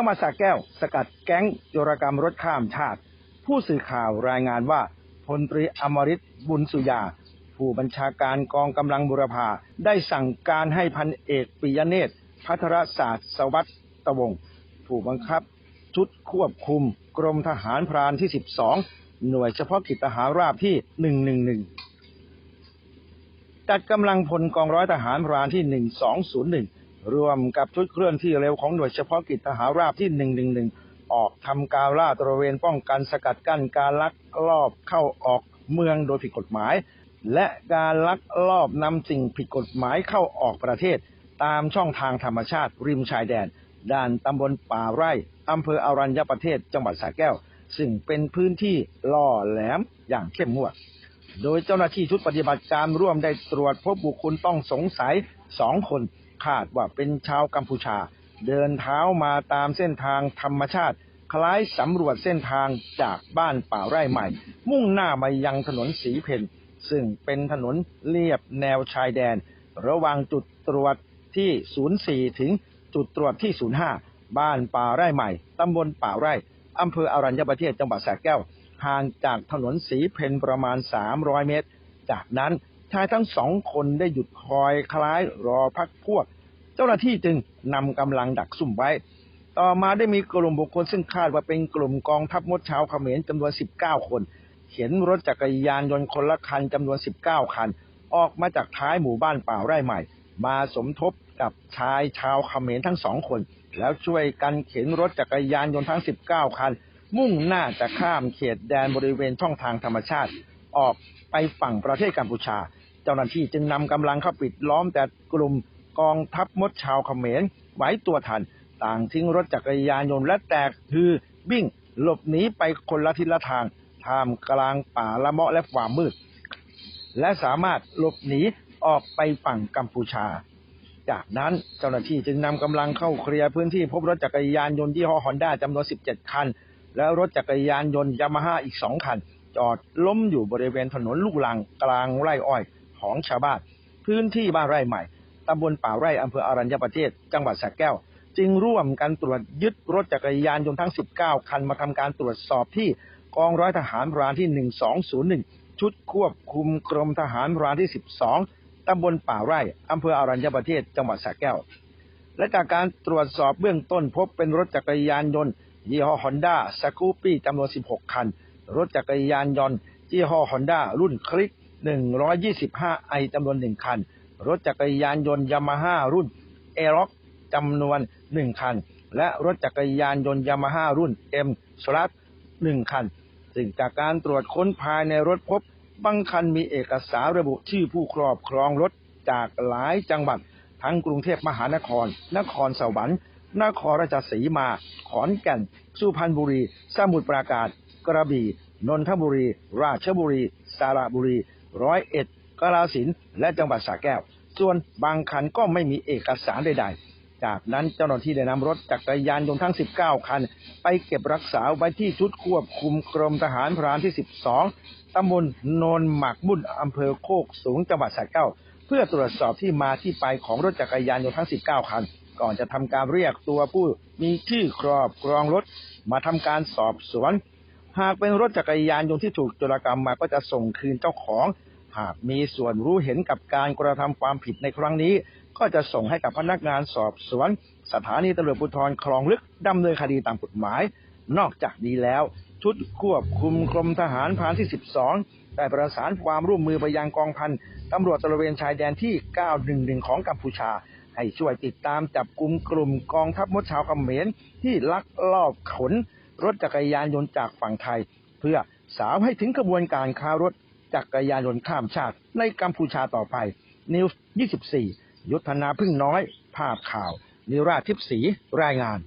จังหวัดสระแก้ว สกัดแก๊งโจรกรรมรถข้ามชาติ ผู้สื่อข่าวรายงานว่าพลตรีอมริตบุญสุยา ผู้บัญชาการกองกำลังบุรพาได้สั่งการให้พันเอกปิยเนตรพัทรศาสตร์สวัสดิ์ตวงผู้บังคับ ชุดควบคุม กรมทหารพรานที่ 12 หน่วยเฉพาะกิจทหารราบที่ 111 จัดกำลังพลกองร้อยทหารพรานที่ 1201 รวมกับชุดเคลื่อนที่เร็วของหน่วยเฉพาะกิจทหารราบที่ 111 ออกทำการล่าตระเวนป้องกันสกัดกั้นการลักลอบเข้าออกเมืองโดยผิดกฎหมาย และการลักลอบนำสิ่งผิดกฎหมายเข้าออกประเทศ ตามช่องทางธรรมชาติริมชายแดน ด้านตำบลป่าไร่อำเภออารัญญประเทศจังหวัดสระแก้ว ซึ่งเป็นพื้นที่ล่อแหลมอย่างเข้มงวดโดยเจ้าหน้าที่ชุดปฏิบัติการร่วมได้ตรวจพบบุคคลต้องสงสัยสองคน คาดว่าเป็นชาวกัมพูชา เดินเท้ามาตามเส้นทางธรรมชาติ คล้ายสำรวจเส้นทางจากบ้านป่าไร่ใหม่ มุ่งหน้ามายังถนนสีเพนซึ่งเป็นถนนเลียบแนวชายแดน ระหว่างจุดตรวจที่ 04 ถึงจุดตรวจที่ 05 บ้านป่าไร่ใหม่ ตำบลป่าไร่ อำเภออรัญญประเทศจังหวัดสระแก้ว ห่างจากถนนสีเพนประมาณ 300 เมตร จากนั้น ชายทั้งสองคนได้หยุดคอยคล้ายรอพักพวก เจ้าหน้าที่จึงนำกำลังดักซุ่มไว้ ต่อมาได้มีกลุ่มบุคคลซึ่งคาดว่าเป็นกลุ่มกองทัพมดชาวเขมรจำนวน 19 คนเข็นรถจักรยานยนต์คนละคันจำนวน 19 คัน ออกมาจากท้ายหมู่บ้านป่าไร่ใหม่ มาสมทบกับชายชาวเขมรทั้งสองคน แล้วช่วยกันเข็นรถจักรยานยนต์ทั้ง 19 คัน มุ่งหน้าจะข้ามเขตแดนบริเวณช่องทางธรรมชาติ ออกไปฝั่งประเทศกัมพูชา เจ้าหน้าที่จึงนำกำลังเข้าปิดล้อมแต่กลุ่มกองทัพมดชาวเขมรไหวตัวทัน ต่างทิ้งรถจักรยานยนต์และแตกคือวิ่งหลบหนีไปคนละทิศละทางท่ามกลางป่าละเมาะและความมืด และสามารถหลบหนีออกไปฝั่งกัมพูชา จากนั้นเจ้าหน้าที่จึงนำกำลังเข้าเคลียร์พื้นที่พบรถจักรยานยนต์ยี่ห้อฮอนด้าจำนวน 17 คัน แล้วรถจักรยานยนต์ยามาฮ่าอีก 2 คัน จอดล้มอยู่บริเวณถนนลูกลังกลางไร่อ้อย ของชาวบ้าน พื้นที่บ้านไร่ใหม่ตำบลป่าไร่อำเภออรัญญประเทศ จังหวัดสระแก้ว จึงร่วมกันตรวจยึดรถจักรยานยนต์ทั้ง 19 คันมาทำการตรวจสอบที่กองร้อยทหารพรานที่ 1201 ชุดควบคุมกรมทหารพรานที่ 12ตำบลป่าไร่อำเภออรัญญประเทศ จังหวัดสระแก้ว และจากการตรวจสอบเบื้องต้นพบเป็นรถจักรยานยนต์ยี่ห้อฮอนด้าสกูปี้จำนวน 16 คัน รถจักรยานยนต์ยี่ห้อฮอนด้ารุ่นคลิก 125ไอจำนวน 1 คัน รถจักรยานยนต์ยามาฮ่ารุ่นเอร็อกจำนวน 1 คัน และรถจักรยานยนต์ยามาฮ่ารุ่นเอ็มสลัด1คัน ซึ่งจากการตรวจค้นภายในรถพบบางคันมีเอกสารระบุชื่อผู้ครอบครองรถจากหลายจังหวัด ทั้งกรุงเทพมหานคร นครสวรรค์ นครราชสีมา ขอนแก่น สุพรรณบุรี สมุทรปราการ กระบี่ นนทบุรี ราชบุรี สระบุรี ร้อยเอ็ดกราสินและจังหวัดสระแก้ว ส่วนบางคันก็ไม่มีเอกสารใดๆ จากนั้นเจ้าหน้าที่ได้นำรถจักรยานยนต์ทั้ง 19 คัน ไปเก็บรักษาไว้ที่ชุดควบคุมกรมทหารพรานที่ 12 ตำบลโนนหมักบุ่นอำเภอโคกสูงจังหวัดสระแก้ว เพื่อตรวจสอบที่มาที่ไปของรถจักรยานยนต์ทั้ง 19 คันก่อนจะทำการเรียกตัวผู้มีชื่อครอบครองรถ มาทำการสอบสวน หากเป็นรถจักรยานยนต์ที่ถูกโจรกรรมมาก็จะส่งคืนเจ้าของ หากมีส่วนรู้เห็นกับการกระทำความผิดในครั้งนี้ ก็จะส่งให้กับพนักงานสอบสวน สถานีตำรวจภูธรคลองลึกดำเนินคดีตามกฎหมาย นอกจากนี้แล้ว ชุดควบคุมกรมทหารพรานที่ 12 ได้ประสานความร่วมมือไปยังกองพันตำรวจตระเวนชายแดนที่ 911 ของกัมพูชาให้ช่วยติดตามจับกลุ่มกลุ่มกองทัพมดชาวเขมรที่ลักลอบขน รถจักรยานยนต์จากฝั่งไทย เพื่อสาวให้ถึงกระบวนการค้ารถจักรยานยนต์ข้ามชาติ ในกัมพูชาต่อไป นิวส์ 24 ยุทธนาพึ่งน้อย ภาพข่าว นิราทิพสีรายงาน